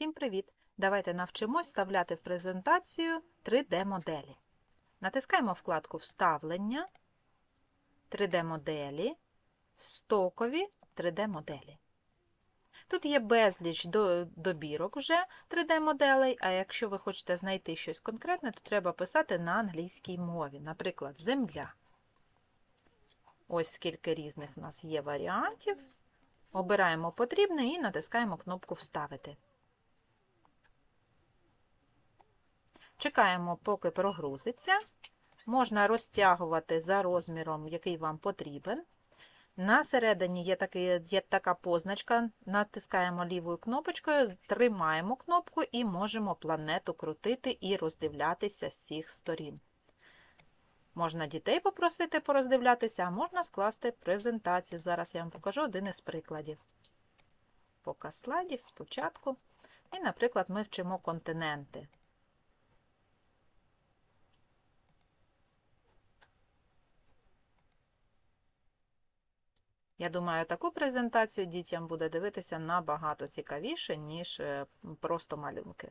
Всім привіт! Давайте навчимось вставляти в презентацію 3D-моделі. Натискаємо вкладку Вставлення, 3D-моделі, стокові 3D-моделі. Тут є безліч добірок вже 3D-моделей, а якщо ви хочете знайти щось конкретне, то треба писати на англійській мові, наприклад, земля. Ось скільки різних в нас є варіантів. Обираємо потрібне і натискаємо кнопку Вставити. Чекаємо, поки прогрузиться. Можна розтягувати за розміром, який вам потрібен. На середині є, є така позначка. Натискаємо лівою кнопочкою, тримаємо кнопку і можемо планету крутити і роздивлятися всіх сторін. Можна дітей попросити пороздивлятися, а можна скласти презентацію. Зараз я вам покажу один із прикладів. Показ слайдів спочатку. І, наприклад, ми вчимо континенти. Я думаю, таку презентацію дітям буде дивитися набагато цікавіше, ніж е, просто малюнки.